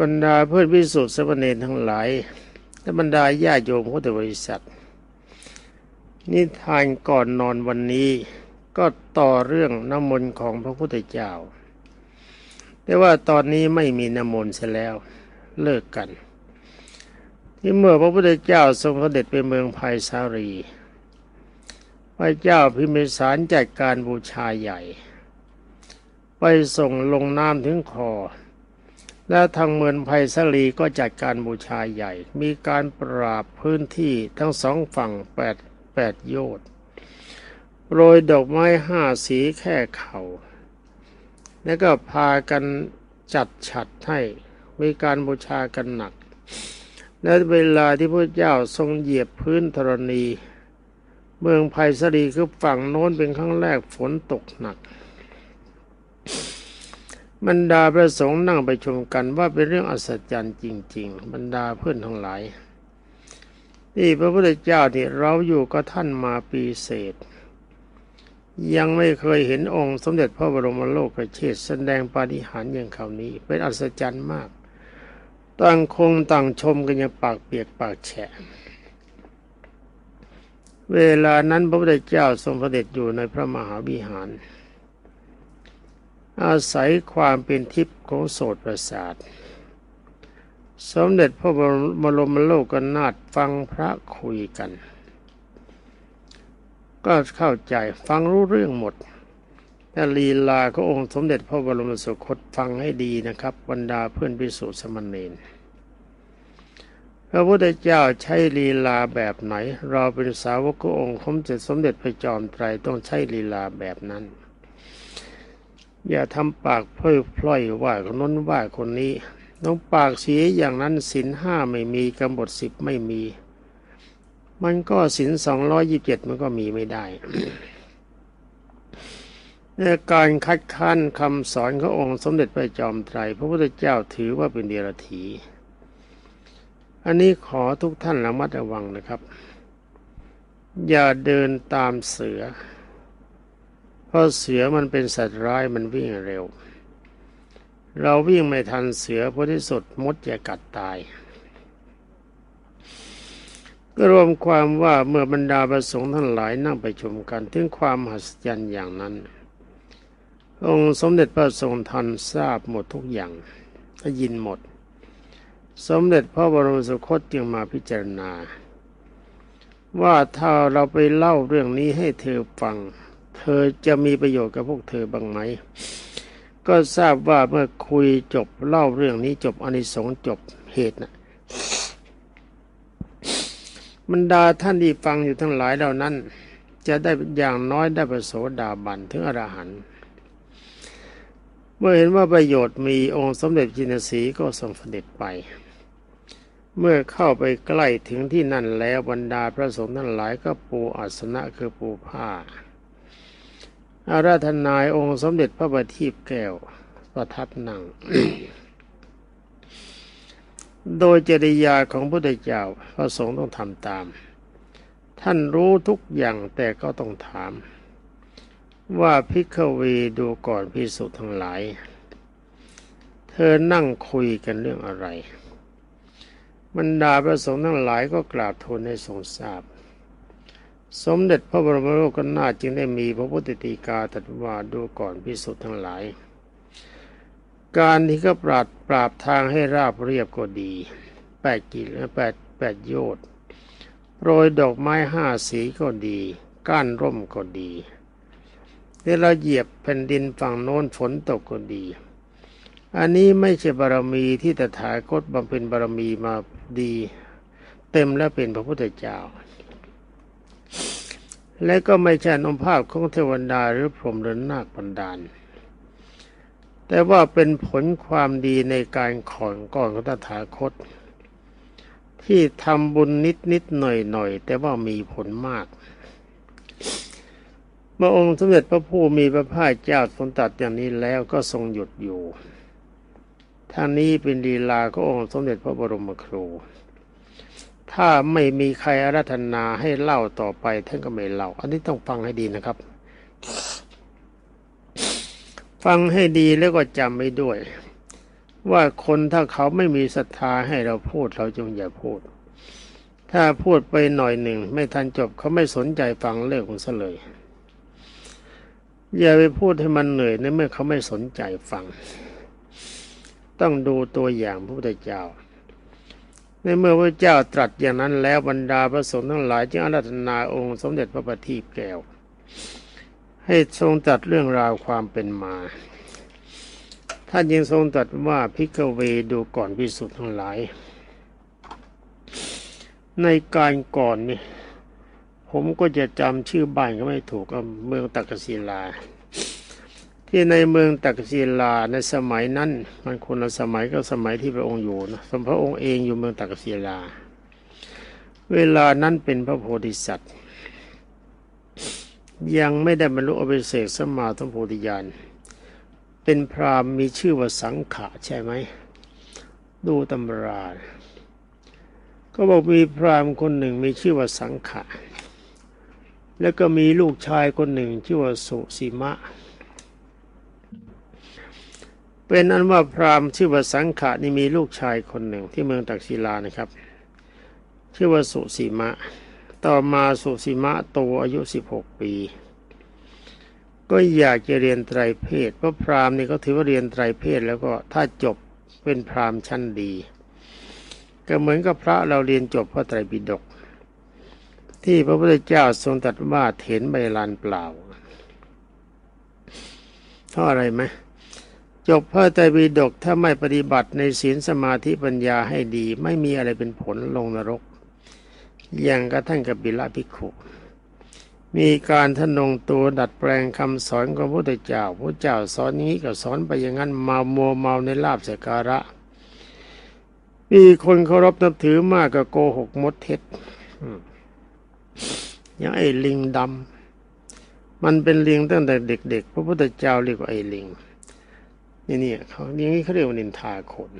บรรดาเพื่อนพิสุทธิ์สมณีทั้งหลาย และบรรดาญาโยมพุทธบริษัท นิทานก่อนนอนวันนี้ก็ต่อเรื่องน้ำมนต์ของพระพุทธเจ้า แต่ว่าตอนนี้ไม่มีน้ำมนต์เสียแล้วเลิกกัน ที่เมื่อพระพุทธเจ้าทรงเสด็จไปเมืองภัยสารีพระเจ้าพิมพิสารจัดการบูชาใหญ่ ไปส่งลงน้ำถึงคอ และทางเมืองภัยสารีก็จัดการบูชาใหญ่ มีการปราบพื้นที่ทั้งสองฝั่งแปดแปดโยชน์โรยดอกไม้ห้าสีแค่เขา่า แล้วก็พากันจัดฉัดให้ มีการบูชากันหนัก และเวลาที่พระเจ้าทรงเหยียบพื้นธรณี เมืองไผ่สรีคือฝั่งโน้นเป็นครั้งแรกฝนตกหนัก บรรดาพระสงฆ์นั่งไปชมกันว่าเป็นเรื่องอัศจรรย์จริง ๆ บรรดาเพื่อนทั้งหลายนี่พระพุทธเจ้านี่เราอยู่กับท่านมาปีเศษ ยังไม่เคยเห็นองค์สมเด็จพระบรมโลกเชษแสดงปาฏิหาริย์อย่างคราวนี้ เป็นอัศจรรย์มากต่างคงต่างชมกันอย่างปากเปียกปากแฉะ เวลานั้นพระพุทธเจ้าทรงเด็จอยู่ในพระมหาวิหาร อาศัยความเป็นทิพย์ของโสตประสาท สมเด็จพระบรมโลกนาถฟังพระคุยกัน ก็เข้าใจฟังรู้เรื่องหมดแต่ลีลาขององค์สมเด็จพระบรมสุคตฟังให้ดีนะครับ บรรดาเพื่อนพิสุสมณเณรพระพุทธเจ้าใช้ลีลาแบบไหน เราเป็นสาวกขององค์สมเด็จสมเด็จพระจอมไตรต้องใช้ลีลาแบบนั้น อย่าทำปากเพ้อพล่อยว่าคนน้นว่าคนนี้ต้องปากเสียอย่างนั้นสินห้าไม่มีกำหนดสิบไม่มี มันก็สินสองร้อยยิบเจ็ดมันก็มีไม่ได้ในการคัดค้านคำสอนขององค์สมเด็จพระจอมไตรพระพุทธเจ้าถือว่าเป็นเดรัจฉีอันนี้ขอทุกท่านระมัดระวังนะครับ อย่าเดินตามเสือ เพราะเสือมันเป็นสัตว์ร้ายมันวิ่งเร็ว เราวิ่งไม่ทันเสือพอที่สุดมดจะกัดตาย ก็รวมความว่าเมื่อบรรดาประสงค์ทั้งหลายนั่งไปชมกันถึงความหัศจรรย์อย่างนั้น องค์สมเด็จพระทรงทันทราบหมดทุกอย่างได้ยินหมด สมเด็จพระบรมสุคตจึงมาพิจารณา ว่าถ้าเราไปเล่าเรื่องนี้ให้เธอฟัง เธอจะมีประโยชน์กับพวกเธอบ้างไหม ก็ทราบว่าเมื่อคุยจบเล่าเรื่องนี้จบอนิสงส์จบเหตุนะบรรดาท่านที่ฟังอยู่ทั้งหลายเหล่านั้น จะได้อย่างน้อยได้ประโสดาบันถึงอรหันต์เมื่อเห็นว่าประโยชน์มีองค์สมเด็จจินสีก็ทรงเสด็จไป เมื่อเข้าไปใกล้ถึงที่นั่นแล้วบรรดาพระสงฆ์ทั้งหลายก็ปูอัสนะคือปูผ้า อาราธนายองค์สมเด็จพระบัณฑิตแก้วประทับนั่ง โดยจริยาของพระเจ้าพระสงฆ์ต้องทำตาม ท่านรู้ทุกอย่างแต่ก็ต้องถาม ว่าพิกเวดูก่อนพิสุทั้งหลาย เธอนั่งคุยกันเรื่องอะไรบรรดาพระสงฆ์ทั้งหลายก็กราบทูลให้ทรงทราบ สมเด็จพระบรมโลกนาจึงได้มีพระพุทธตีกาตรัสว่าดูก่อนพิสุทธ์ทั้งหลาย การที่เขาปราดปราบทางให้ราบเรียบก็ดีแปดกิโลแปดแปดโยชน์โรยดอกไม้ห้าสีก็ดีก้านร่มก็ดีที่เราเหยียบแผ่นดินฝั่งโน้นฝนตกก็ดี อันนี้ไม่ใช่บารมีที่ตถาคตบำเพ็ญบารมีมาดี เต็มและเป็นพระพุทธเจ้า และก็ไม่ใช่นมภาพของเทวดาหรือพรหมหรือนาคบันดาล แต่ว่าเป็นผลความดีในการขอนก่อนของตถาคต ที่ทำบุญนิดนิดหน่อยหน่อยแต่ว่ามีผลมาก เมื่อองค์สมเด็จพระผู้มีพระภาคเจ้าทรงตัดอย่างนี้แล้วก็ทรงหยุดอยู่ทางนี้เป็นลีลาขององค์สมเด็จพระบรมครู ถ้าไม่มีใครอารัธนาให้เล่าต่อไปท่านก็ไม่เล่า อันนี้ต้องฟังให้ดีนะครับ ฟังให้ดีแล้วก็จำไว้ด้วย ว่าคนถ้าเขาไม่มีศรัทธาให้เราพูดเราจงอย่าพูด ถ้าพูดไปหน่อยหนึ่ง ไม่ทันจบเขาไม่สนใจฟังเลิกมันซะเลยอย่าไปพูดให้มันเหนื่อยในเมื่อเขาไม่สนใจฟัง ต้องดูตัวอย่างพระพุทธเจ้า ในเมื่อพระเจ้าตรัสอย่างนั้นแล้วบรรดาพระสงฆ์ทั้งหลายจึงอาราธนาองค์สมเด็จพระบัณฑิตแก้ว ให้ทรงตรัสเรื่องราวความเป็นมา ท่านยังทรงตรัสว่าพิกเวดูก่อนพิสุทธ์ทั้งหลาย ในการก่อนนี่ผมก็จะจำชื่อบ้านก็ไม่ถูกก็เมืองตักกศิลา ที่ในเมืองตักศิลาในสมัยนั้น มันคนละสมัยก็สมัยที่พระองค์อยู่นะสมพระองค์เองอยู่เมืองตักศิลา เวลานั้นเป็นพระโพธิสัตว์ ยังไม่ได้บรรลุอภิเศกสมาธิโพธิญาณเป็นพรามมีชื่อว่าสังขะใช่ไหมดูตำราก็บอกมีพรามคนหนึ่งมีชื่อว่าสังขะ แล้วก็มีลูกชายคนหนึ่งชื่อว่าสุสีมะ เป็นอันว่าพราหมณ์ชื่อว่าสังขะนี่มีลูกชายคนหนึ่งที่เมืองตักศิลานะครับ ชื่อว่าสุสีมะ ต่อมาสุสีมะโตอายุ 16 ปี ก็อยากจะเรียนไตรเพศเพราะพราหมณ์นี่เขาถือว่าเรียนไตรเพศแล้วก็ถ้าจบเป็นพราหมณ์ชั้นดี ก็เหมือนกับพระเราเรียนจบพระไตรปิฎกที่พระพุทธเจ้าทรงตรัสว่าเถนใบลานเปล่าเพราะอะไรไหม จบพระไตรปิฎกถ้าไม่ปฏิบัติในศีลสมาธิปัญญาให้ดี ไม่มีอะไรเป็นผลลงนรก อย่างกระทั่งกับบิลาภิกขุมีการทนงตัวดัดแปลงคำสอนของพระพุทธเจ้าพระเจ้าสอนนี้ก็สอนไปอย่างนั้นมามัวเมาในลาบสการะ มีคนเคารพนับถือมากก็โกหกมดเท็จอย่างไอ้ลิงดำมันเป็นลิงตั้งแต่เด็กๆพระพุทธเจ้าเรียกว่าไอ้ลิง นี่เนี่ยเขาอย่างนี้เขาเรียกว่านินทาคน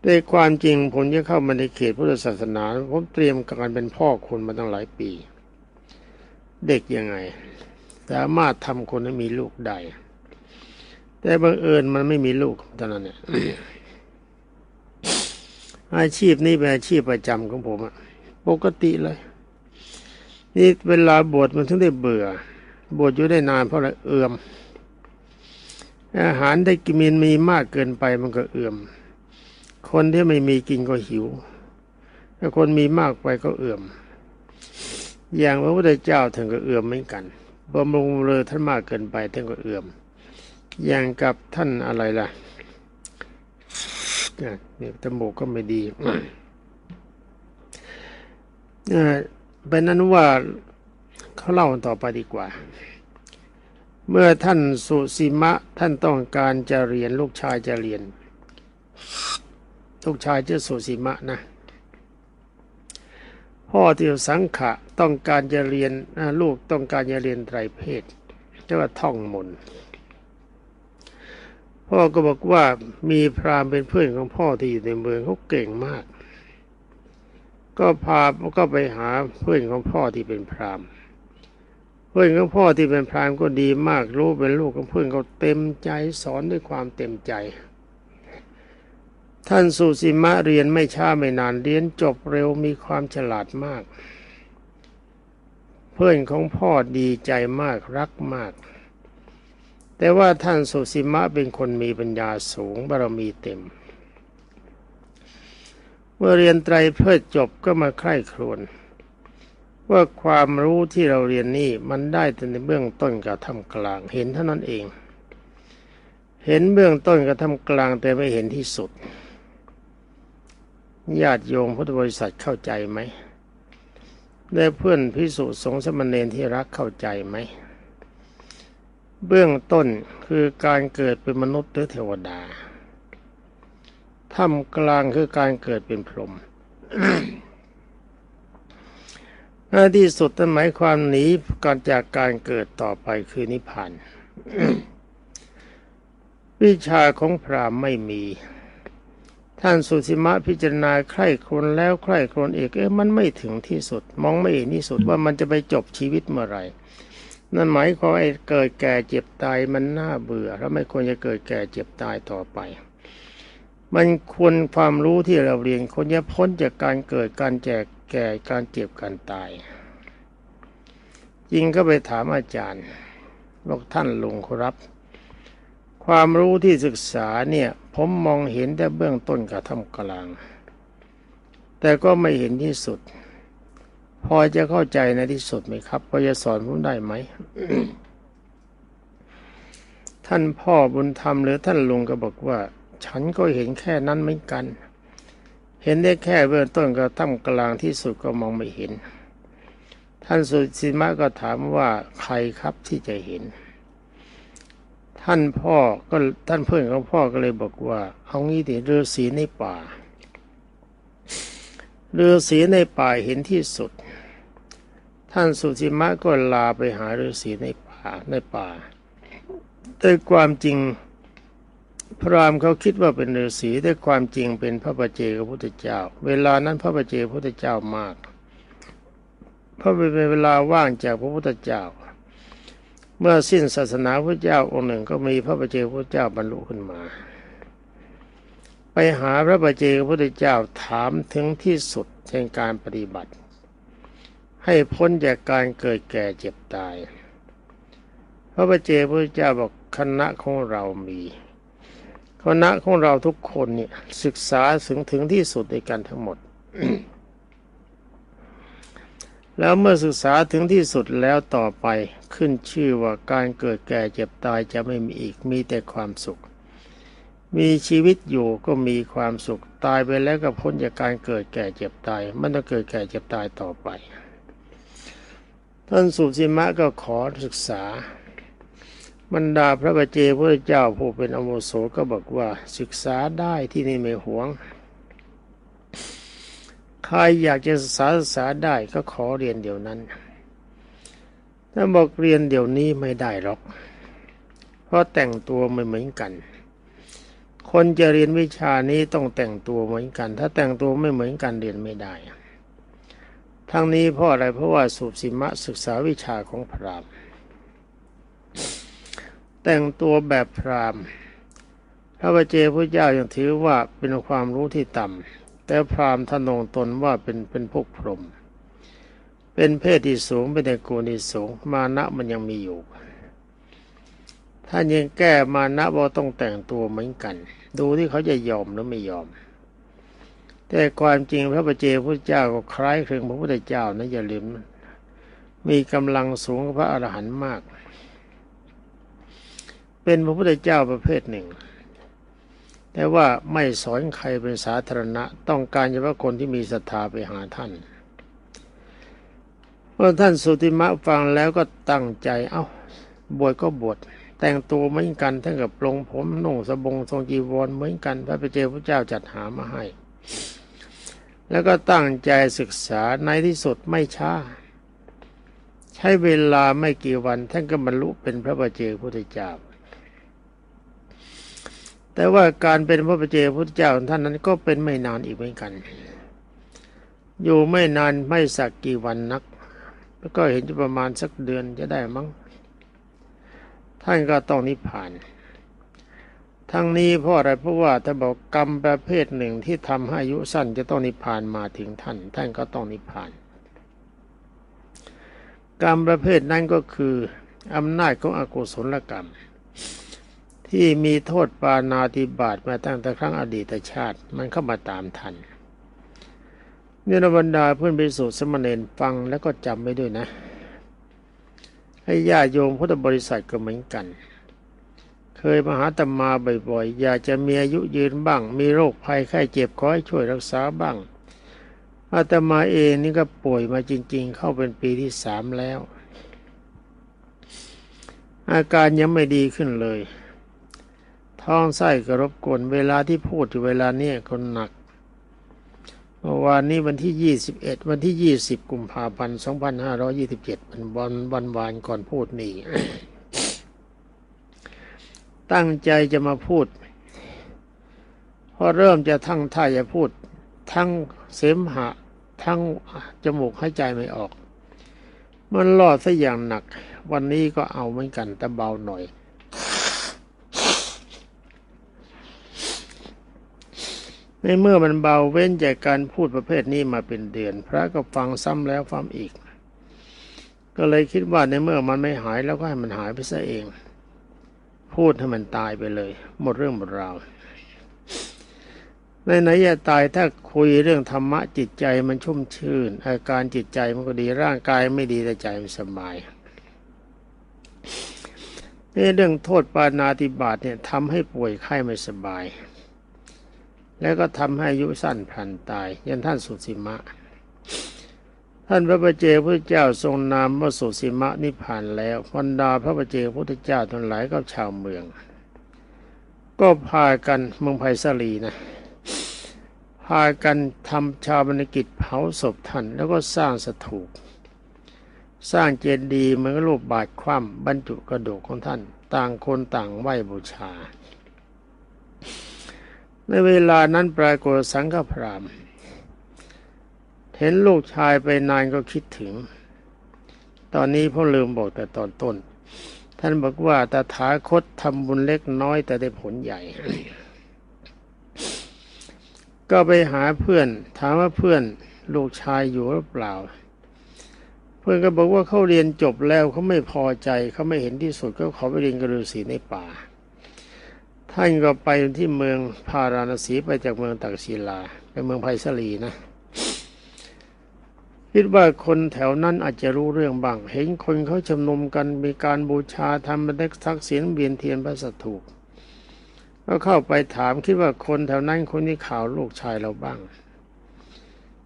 แต่ความจริงผมจะเข้ามาในเขตพุทธศาสนาผมเตรียมการเป็นพ่อคนมาตั้งหลายปี เด็กยังไง สามารถทำคนให้มีลูกได้ แต่บังเอิญมันไม่มีลูกเท่านั้นเนี่ยอาชีพนี้เป็นอาชีพประจำของผมอะปกติเลย นี่เวลาบวชมันถึงได้เบื่อบวชอยู่ได้นานเพราะอะไรเอื่อม อาหารได้กินมีมากเกินไปมันก็เอื่อม คนที่ไม่มีกินก็หิวถ้าคนมีมากไปก็เอื่อม อย่างพระพุทธเจ้าถึงก็เอื่อมเหมือนกันบำรุงเลยท่านมากเกินไปท่านก็เอื่อม อย่างกับท่านอะไรล่ะเนี่ยจมูกก็ไม่ดีเป็นนั้นว่าเขาเล่าต่อไปดีกว่า เมื่อท่านสุสีมะท่านต้องการจะเรียนลูกชายจะเรียน ลูกชายชื่อสุสีมะนะ พ่อที่สังขะต้องการจะเรียนลูกต้องการจะเรียนไตรเพศเรียกว่าท่องมนพ่อก็บอกว่ามีพรามเป็นเพื่อนของพ่อที่อยู่ในเมืองเขาเก่งมาก ก็พาก็ไปหาเพื่อนของพ่อที่เป็นพราหมณ์ เพื่อนของพ่อที่เป็นพรามก็ดีมากรู้เป็นลูกของเพื่อนเขาเต็มใจสอนด้วยความเต็มใจ ท่านสุสิมะเรียนไม่ช้าไม่นานเรียนจบเร็วมีความฉลาดมาก เพื่อนของพ่อดีใจมากรักมาก แต่ว่าท่านสุสิมะเป็นคนมีปัญญาสูงบารมีเต็ม เมื่อเรียนไตรเพศจบก็มาใคร่ครวญ ว่าความรู้ที่เราเรียนนี่มันได้แต่ในเบื้องต้นกับทำกลาง เห็นเท่านั้นเอง เห็นเบื้องต้นกับทำกลางแต่ไม่เห็นที่สุดญาติโยมพุทธบริษัทเข้าใจไหมได้เพื่อนพิสุสงสมณเณรที่รักเข้าใจไหม เบื้องต้นคือการเกิดเป็นมนุษย์หรือเทวดาถ้ำกลางคือการเกิดเป็นพรหม หน้าที่สุดนั้นหมายความหนีการจากการเกิดต่อไปคือนิพพานวิชาของพรามไม่มี ท่านสุสิมะพิจารณาใคร่ครวนแล้วใคร่ครนเอกเอ๊ะมันไม่ถึงที่สุด มองไม่เห็นที่สุดว่ามันจะไปจบชีวิตเมื่อไหร่นั่นหมายความไอ้เกิดแก่เจ็บตายมันน่าเบื่อแล้วไม่ควรจะเกิดแก่เจ็บตายต่อไป มันควรความรู้ที่เราเรียนควรจะพ้นจากการเกิดการแจก แก่การเจ็บการตาย จริงก็ไปถามอาจารย์บอกท่านลุงครับ ความรู้ที่ศึกษาเนี่ย ผมมองเห็นแต่เบื้องต้นกับทำกลาง แต่ก็ไม่เห็นที่สุด พอจะเข้าใจในที่สุดไหมครับ พอจะสอนผมได้ไหมท่านพ่อบุญธรรมหรือท่านลุงก็บอกว่า ฉันก็เห็นแค่นั้นเหมือนกัน เห็นได้แค่เบื้องต้นกับท่ามกลางที่สุดก็มองไม่เห็น ท่านสุสิมะก็ถามว่าใครครับที่จะเห็น ท่านพ่อก็ท่านเพื่อนของพ่อก็เลยบอกว่าเอางี้ดิฤาษีในป่าฤาษีในป่าเห็นที่สุด ท่านสุสิมะก็ลาไปหาฤาษีในป่าในป่าแต่ความจริง พระรามเขาคิดว่าเป็นฤาษีแต่ความจริงเป็นพระประเจกับพระพุทธเจ้า เวลานั้นพระประเจพระพุทธเจ้ามาก พระเป็นเวลาว่างจากพระพุทธเจ้า เมื่อสิ้นศาสนาพระเจ้าองค์หนึ่งก็มีพระประเจพระเจ้าบรรลุขึ้นมา ไปหาพระประเจพระพุทธเจ้าถามถึงที่สุดแห่งการปฏิบัติ ให้พ้นจากการเกิดแก่เจ็บตาย พระประเจพระเจ้าบอกคณะของเรามี คณะของเราทุกคนเนี่ยศึกษาถึงถึงที่สุดในการทั้งหมด แล้วเมื่อศึกษาถึงที่สุดแล้วต่อไปขึ้นชื่อว่าการเกิดแก่เจ็บตายจะไม่มีอีกมีแต่ความสุข มีชีวิตอยู่ก็มีความสุขตายไปแล้วก็พ้นจากการเกิดแก่เจ็บตาย มันต้องเกิดแก่เจ็บตายต่อไป ท่านสุสิมะก็ขอศึกษา บรรดาพระบาเจพระเจ้าผู้เป็นอโมโสก็บอกว่าศึกษาได้ที่นี่ไม่หวง ใครอยากจะศึกษาศึกษาได้ก็ขอเรียนเดี๋ยวนั้น ถ้าบอกเรียนเดี๋ยวนี้ไม่ได้หรอก เพราะแต่งตัวไม่เหมือนกัน คนจะเรียนวิชานี้ต้องแต่งตัวเหมือนกัน ถ้าแต่งตัวไม่เหมือนกันเรียนไม่ได้ ทั้งนี้เพราะอะไรเพราะว่าสุสิมะศึกษาวิชาของพราหมณ์ แต่งตัวแบบพราหมณ์พระบเจพระเจ้ายังถือว่าเป็นความรู้ที่ต่ำแต่พราหมณ์ทนงตนว่าเป็นเป็นพวกพรหมเป็นเพศที่สูงเป็นกูที่สูงมานะมันยังมีอยู่ถ้ายังแก้มานะว่าต้องแต่งตัวเหมือนกัน ดูที่เขาจะยอมหรือไม่ยอม แต่ความจริงพระบเจพระเจ้าก็คล้ายคลึงพระพุทธเจ้านะอย่าลืมมีกำลังสูงพระอรหันต์มาก เป็นพระพุทธเจ้าประเภทหนึ่ง แต่ว่าไม่สอนใครเป็นสาธารณะ ต้องการเฉพาะคนที่มีศรัทธาไปหาท่านเมื่อท่านสุติมะฟังแล้วก็ตั้งใจ เอา้าบวชก็บวชแต่งตัวเหมือนกันทั้งกับปลงผมนุ่งสบงทรงจีวรเหมือนกัน พระปเจ้าพระเจ้าจัดหามาให้ แล้วก็ตั้งใจศึกษาในที่สุดไม่ช้า ใช้เวลาไม่กี่วันท่านก็บรรลุเป็นพระบัจเจกพุทธเจ้า แต่ว่าการเป็นพระปเจพุทธเจ้าท่านนั้นก็เป็นไม่นานอีกเหมือนกัน อยู่ไม่นานไม่สักกี่วันนัก แล้วก็เห็นจะประมาณสักเดือนจะได้มั้ง ท่านก็ต้องนิพพาน ทั้งนี้เพราะอะไรเพราะว่าถ้าบอกกรรมประเภทหนึ่งที่ทำให้อายุสั้นจะต้องนิพพานมาถึงท่าน ท่านก็ต้องนิพพาน กรรมประเภทนั้นก็คืออำนาจของอกุศลกรรม ที่มีโทษปานาติบาตมาตั้งแต่ครั้งอดีตชาติมันเข้ามาตามทันเนื้อบรรดาเพื่อนไปสู่สมณเณรฟังแล้วก็จำไว้ด้วยนะ ให้ญาโยมพุทธบริษัทก็เหมือนกัน เคยมาหาตมาบ่อยๆ อยากจะมีอายุยืนบ้าง มีโรคภัยไข้เจ็บขอให้ช่วยรักษาบ้างอาตมาเองนี่ก็ป่วยมาจริง ๆ เข้าเป็นปีที่สามแล้ว อาการยังไม่ดีขึ้นเลย ท้องไส้กระรบกวนเวลาที่พูดอยู่เวลานี้คนหนักเมื่อวานนี้วันที่ยี่สิบเอ็ดวันที่ยี่สิบกุมภาพันธ์สองพันห้าร้อยี่สิบเจ็ดเป็นวันวันวานก่อนพูดนี่ ตั้งใจจะมาพูด พอเริ่มจะทั้งท่าจะพูด ทั้งเสมหะ ทั้งจมูกหายใจไม่ออก มันรอดซะอย่างหนัก วันนี้ก็เอาเหมือนกันแต่เบาหน่อย ในเมื่อมันเบาเว้นจากการพูดประเภทนี้มาเป็นเดือน พระก็ฟังซ้ำแล้วฟังอีก ก็เลยคิดว่าในเมื่อมันไม่หายแล้วก็ให้มันหายไปซะเอง พูดให้มันตายไปเลย หมดเรื่องหมดราวในไหนจะตายถ้าคุยเรื่องธรรมะจิตใจมันชุ่มชื่น อาการจิตใจมันก็ดีร่างกายไม่ดีแต่ใจมันสบายนี่เรื่องโทษปานาติบาตเนี่ยทำให้ป่วยไข้ไม่สบาย แล้วก็ทำให้อายุสั้นพลันตายยันท่านสุสิมะ ท่านพระประเจพระเจ้าทรงนามว่าสุสิมะนิพพานแล้วบรรดาพระประเจพระเจ้าทั้งหลายก็ชาวเมือง ก็พากันเมืองไผ่สลีนะพากันทำชาวบรรกิจเผาศพท่าน แล้วก็สร้างสถูปสร้างเจดีย์เหมือนรูปบาทคว่ำบรรจุกระดูกของท่าน ต่างคนต่างไหวบูชา ในเวลานั้นปรากฏสังฆพรามเห็นลูกชายไปนานก็คิดถึง ตอนนี้พ่อลืมบอกแต่ตอนต้น ท่านบอกว่าตถาคตทำบุญเล็กน้อยแต่ได้ผลใหญ่ ก็ไปหาเพื่อน ถามว่าเพื่อนลูกชายอยู่หรือเปล่า เพื่อนก็บอกว่าเขาเรียนจบแล้วเขาไม่พอใจเขาไม่เห็นที่สุดก็ขอไปเรียนกฤษีในป่า ท่านก็ไปที่เมืองพาราณสีไปจากเมืองตักศิลา ไปเมืองไผ่สลีนะ คิดว่าคนแถวนั้นอาจจะรู้เรื่องบ้าง เห็นคนเขาชุมนุมกันมีการบูชาทำบันทึกทักษิณเวียนเทียนพระสัตถูกก็เข้าไปถามคิดว่าคนแถวนั้นคนที่ข่าวลูกชายเราบ้าง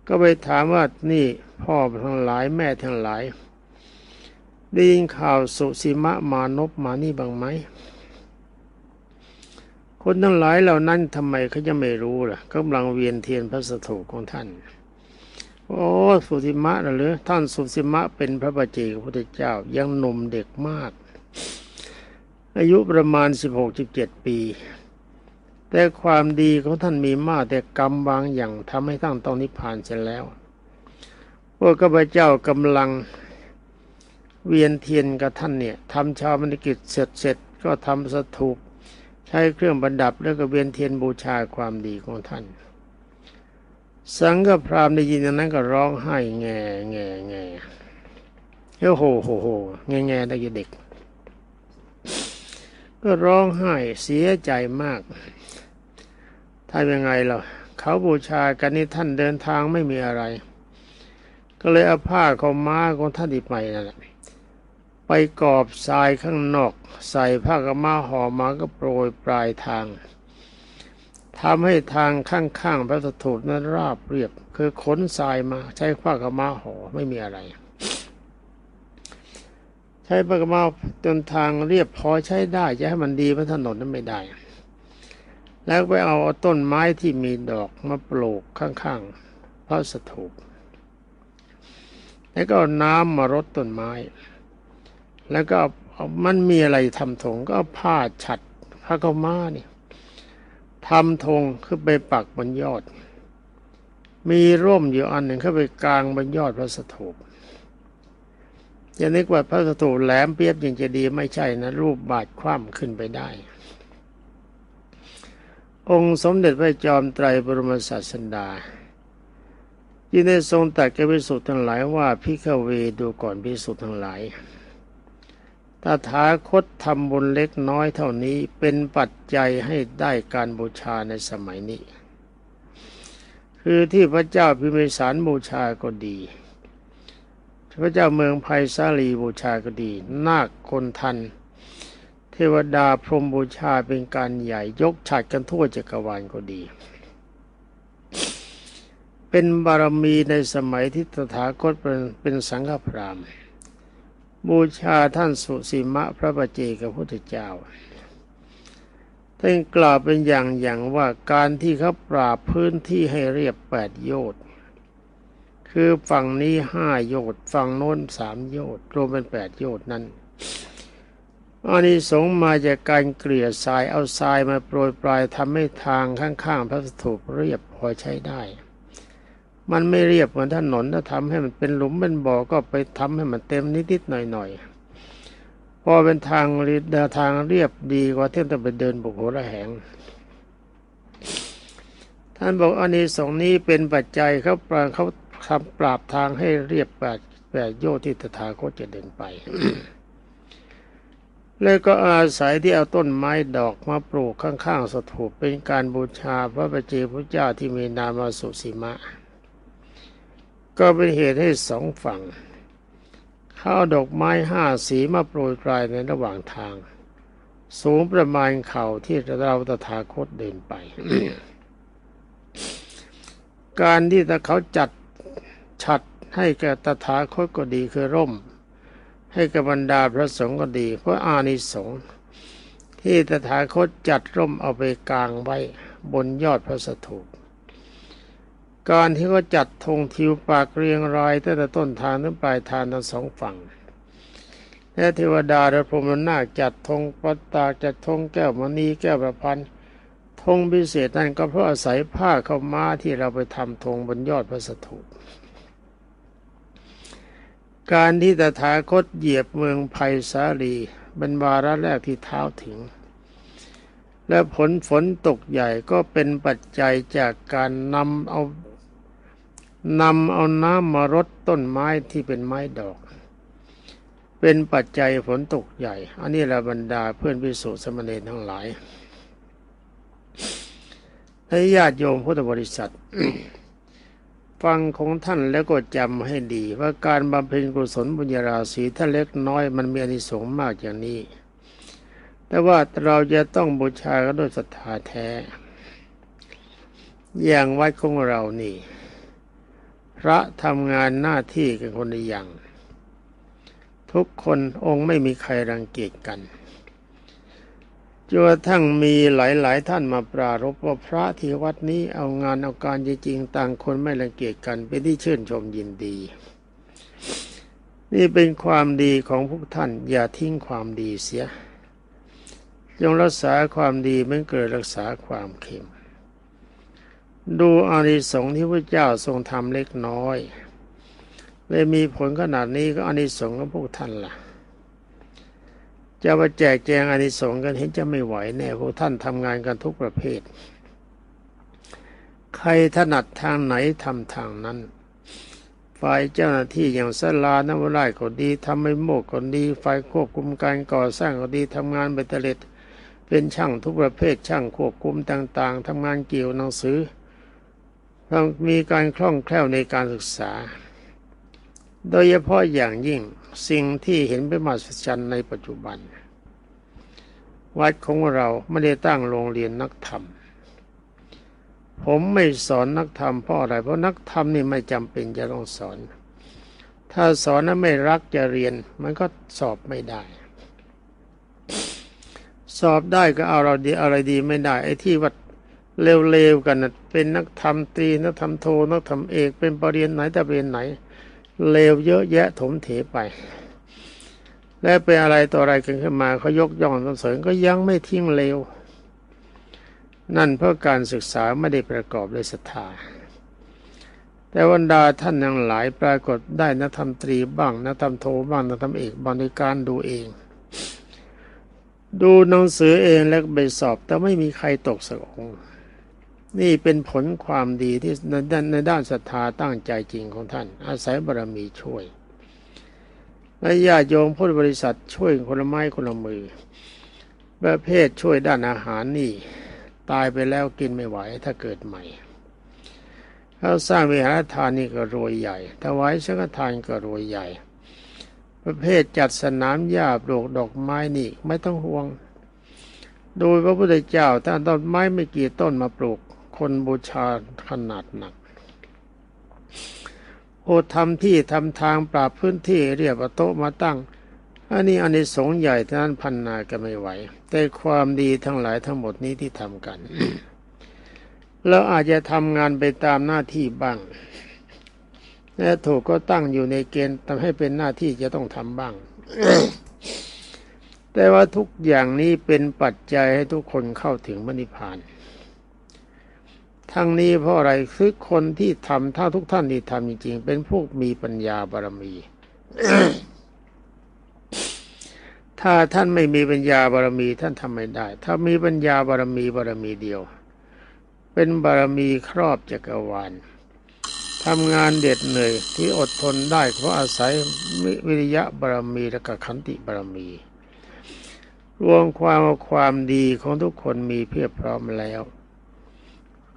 ก็ไปถามว่านี่พ่อทั้งหลายแม่ทั้งหลายได้ยินข่าวสุสีมะมานพมานี่บ้างไหม คนทั้งหลายเหล่านั้นทำไมเขาจะไม่รู้ล่ะกำลังเวียนเทียนพระสถูปของท่าน โอ้สุสีมะนะหรือท่านสุสีมะเป็นพระบัจเจกพุทธเจ้ายังหนุ่มเด็กมาก อายุประมาณ16-17ปี แต่ความดีของท่านมีมากแต่กรรมบางอย่างทำให้ท่านต้องนิพพานเสร็จแล้วพวกข้าพเจ้ากำลังเวียนเทียนกับท่านเนี่ยทำชาวมรกิจเสร็จเสร็จก็ทำสถูป ใช้เครื่องประดับแล้วก็เวียนเทียนบูชาความดีของท่าน สังฆพรามได้ยินอย่างนั้นก็ร้องไห้แง่แง่แง่โอ้โหโหโหแง่แง่ได้ยินเด็ก ก็ร้องไห้เสียใจมากทำยังไงล่ะเขาบูชากันนี่ท่านเดินทางไม่มีอะไร ก็เลยเอาผ้าของม้าของท่านที่ไปนั่นแหละ ไปกอบทรายข้างนอก ใส่ผ้ากม้าห่อมาก็โปรยปลายทางทำให้ทางข้างๆพระสถูปนั้นราบเรียบ คือขนทรายมาใช้ผ้ากม้าห่อไม่มีอะไร ใช้ผ้ากม้าจนทางเรียบพอใช้ได้จะให้มันดีพระถนนนั้นไม่ได้ แล้วไปเอาต้นไม้ที่มีดอกมาปลูกข้างๆพระสถูปแล้วก็น้ำมารดต้นไม้ แล้วก็มันมีอะไรทำธงก็ผ้าฉัดผ้าเก้าม้านี่ยทำธงขึ้นไปปักบนยอด มีร่มอยู่อันหนึ่งเข้าไปกลางบนยอดพระสถูปอย่านึกว่าพระสถูปแหลมเปียบยังจะดีไม่ใช่นะรูปบาดคว่ำขึ้นไปได้ องค์สมเด็จพระจอมไตรบรมศาสดายินได้ทรงตัดแก่พิสุทธ์ทั้งหลายว่าพิฆเวดูก่อนพิสุทธ์ทั้งหลาย ตถาคตทำบุญเล็กน้อยเท่านี้เป็นปัจจัยให้ได้การบูชาในสมัยนี้ คือที่พระเจ้าพิมพิสารบูชาก็ดี พระเจ้าเมืองไผ่สาลีบูชาก็ดี นาคคนทัน เทวดาพรหมบูชาเป็นการใหญ่ยกฉัดกันทั่วจักรวาลก็ดี เป็นบารมีในสมัยที่ตถาคตเป็นเป็นสังฆพราม บูชาท่านสุสีมะพระปเจกับพุทธเจ้าท่านกล่าวเป็นอย่างอย่างว่าการที่เขาปราบพื้นที่ให้เรียบแปดโยชน์คือฝั่งนี้ห้าโยชน์ฝั่งโน้นสามโยชน์รวมเป็นแปดโยชน์นั้นอานิสงส์มาจากการเกลี่ยทรายเอาทรายมาโปรยปลายทำให้ทางข้างๆพระสถูปเรียบพอใช้ได้ มันไม่เรียบเหมือนถนนถ้าทำให้มันเป็นหลุมเป็นบ่อก็ไปทำให้มันเต็มนิดๆหน่อยๆพอเป็นทางเดินทางเรียบดีกว่าเที่จะไปเดินบุกโหระแหง ท่านบอกอานิสงส์นี้เป็นปัจจัยเขาปราเขาทำปราบทางให้เรียบแปดแปดโยที่ตถาคตจะเดินไปแล้วก็อาศัยที่เอาต้นไม้ดอกมาปลูกข้างๆสถูปเป็นการบูชาพระประเจพระเจ้าที่มีนามาสุสีมะ ก็เป็นเหตุให้สองฝั่งข้าดอกไม้ห้าสีมาโปรยปลายในระหว่างทาง สูงประมาณเข่าที่เราตถาคตเดินไป การที่ถ้าเขาจัดฉัดให้แก่ตถาคตก็ดีคือร่ม ให้กับบรรดาพระสงฆ์ก็ดี เพราะอานิสงส์ที่ตถาคตจัดร่มเอาไปกลางไว้บนยอดพระสถูป การที่เขาจัดธงทิวปากเรียงรายตั้งแต่ต้นทางถึงปลายทางทั้งสองฝั่งและเทวดาและพรหมนาคจัดธงปัตตาจัดธงแก้วมณีแก้วประพันธ์ธงพิเศษนั่นก็เพราะอาศัยผ้าเข้ามาที่เราไปทำธงบนยอดพระสถูปการที่ตถาคตเหยียบเมืองภัยสาลีเป็นวาระแรกที่เท้าถึง และผลฝนตกใหญ่ก็เป็นปัจจัยจากการนำเอา นำเอาน้ำมารดต้นไม้ที่เป็นไม้ดอก เป็นปัจจัยฝนตกใหญ่ อันนี้ละบรรดาเพื่อนพิสุสมณีทั้งหลายให้ญาติโยมพุทธบริษัท ฟังของท่านแล้วก็จำให้ดี ว่าการบำเพ็ญกุศลบุญญาราศีถ้าเล็กน้อยมันมีอนิสงส์มากอย่างนี้ แต่ว่าเราจะต้องบูชากันด้วยศรัทธาแท้ อย่างวัดของเรานี่ พระทำงานหน้าที่กันคนละอย่าง ทุกคนองค์ไม่มีใครรังเกียจกันจนกระทั่งมีหลายๆ ท่านมาปรารบว่าพระที่วัดนี้เอางานเอาการจริงๆต่างคนไม่รังเกียจกันเป็นที่ชื่นชมยินดี นี่เป็นความดีของพวกท่านอย่าทิ้งความดีเสียจงรักษาความดีเมื่อเกิดรักษาความเข็ม ดูอานิสงส์ที่พระเจ้าทรงทำเล็กน้อยเลยมีผลขนาดนี้ก็อานิสงส์ของพวกท่านล่ะ จะมาแจกแจงอานิสงส์กันเห็นจะไม่ไหวแน่พวกท่านทำงานกันทุกประเภท ใครถนัดทางไหนทำทางนั้นฝ่ายเจ้าหน้าที่อย่างสลานวรายก็ดีทำไม่โมกก็ดีฝ่ายควบคุมการก่อสร้างก็ดีทำงานเบตเล็ดเป็นช่างทุกประเภทช่างควบคุมต่างๆทำงานเกี่ยวหนังสือ ต้องมีการคล่องแคล่วในการศึกษา โดยเฉพาะอย่างยิ่งสิ่งที่เห็นเป็นมหัศจรรย์ในปัจจุบัน วัดของเราไม่ได้ตั้งโรงเรียนนักธรรม ผมไม่สอนนักธรรมเพราะอะไร เพราะนักธรรมนี่ไม่จำเป็นจะต้องสอน ถ้าสอนแล้วไม่รักจะเรียนมันก็สอบไม่ได้ สอบได้ก็เอาเราดีอะไรดีไม่ได้ไอ้ที่วัด เร็วๆกันนะเป็นนักธรรมตรีนักธรรมโทนักธรรมเอกเป็นปรริญญาไหนแต่เรียนไหนเลวเยอะแยะถมเถไป และเป็นอะไรต่ออะไรกันขึ้นมาเขายกย่องสรรเสริญก็ยังไม่ทิ้งเลว นั่นเพราะการศึกษาไม่ได้ประกอบด้วยศรัทธาแต่วันดาท่านยังหลายปรากฏได้นักธรรมตรีบ้างนักธรรมโทบ้างนักธรรมเอกบริการดูเอง ดูหนังสือเองแล้วไปสอบแต่ไม่มีใครตกสักองค์ นี่เป็นผลความดีที่ในด้านในด้านศรัทธาตั้งใจจริงของท่าน อาศัยบารมีช่วยและญาติโยมพุทธบริษัทช่วยคนละไม้คนละมือ ประเภทช่วยด้านอาหารนี่ ตายไปแล้วกินไม่ไหวถ้าเกิดใหม่เขาสร้างวิหารทานนี่ก็รวยใหญ่ถวายสังฆทานก็รวยใหญ่ ประเภทจัดสนามหญ้าปลูกดอกไม้นี่ไม่ต้องห่วง โดยพระพุทธเจ้าท่านต้นไม้ไม่กี่ต้นมาปลูก คนบูชาขนาดหนัก โอทำที่ทำทางปราบพื้นที่เรียบโต๊ะมาตั้ง อันนี้อันนี้สงใหญ่ท่านพันนาก็ไม่ไหว แต่ความดีทั้งหลายทั้งหมดนี้ที่ทำกันเราอาจจะทำงานไปตามหน้าที่บ้าง และถูกก็ตั้งอยู่ในเกณฑ์ทำให้เป็นหน้าที่จะต้องทำบ้าง แต่ว่าทุกอย่างนี้เป็นปัจจัยให้ทุกคนเข้าถึงมรรคผาน ทั้งนี้เพราะอะไรคือคนที่ทำถ้าทุกท่านที่ทำจริงๆ เป็นพวกมีปัญญาบารมี ถ้าท่านไม่มีปัญญาบารมีท่านทำไม่ได้ ถ้ามีปัญญาบารมีบารมีเดียว เป็นบารมีครอบจักรวาลทำงานเด็ดเหนื่อยที่อดทนได้เพราะอาศัยวิริยะบารมีและกขันติบารมี รวมความความดีของทุกคนมีเพียบพร้อมแล้ว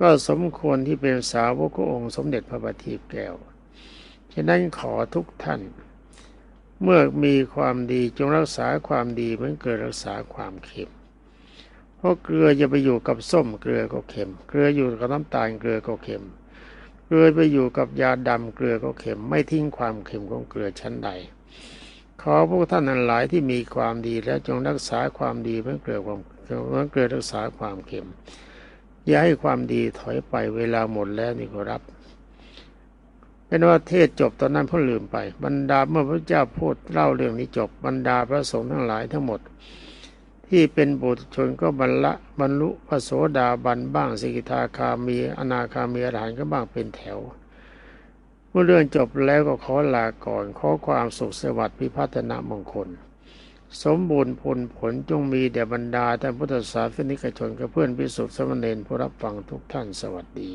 ก็สมควรที่เป็นสาวกององค์สมเด็จพระบัณฑิตแก้ว ฉะนั้นขอทุกท่าน เมื่อมีความดีจงรักษาความดีเหมือนเกิดรักษาความเค็ม เพราะเกลือจะไปอยู่กับส้มเกลือก็เค็ม เกลืออยู่กับน้ำตาลเกลือก็เค็ม เกลือไปอยู่กับยาดำเกลือก็เค็ม ไม่ทิ้งความเค็มของเกลือชั้นใด ขอพวกท่านทั้งหลายที่มีความดีแล้วจงรักษาความดีเหมือนเกลือความเหมือนเกลือรักษาความเค็ม อย่าให้ความดีถอยไปเวลาหมดแล้วนี่ก็รับ เป็นว่าเทศจบตอนนั้นเพิ่งลืมไป บรรดาเมื่อพระเจ้าพูดเล่าเรื่องนี้จบบรรดาพระสงฆ์ทั้งหลายทั้งหมด ที่เป็นบุตรชนก็บรรละบรรลุพระโสดาบันบ้างสิกิทาคามีอนาคามีอรหันต์ก็บ้างเป็นแถวเมื่อเรื่องจบแล้วก็ขอลาก่อน ขอความสุขสวัสดิ์พิพัฒนามงคล สมบูรณ์ผลผลจงมีแด่บรรดาท่านพุทธศาสนิกชนกับเพื่อนพิสุทธิ์สมณเณรผู้รับฟังทุกท่านสวัสดี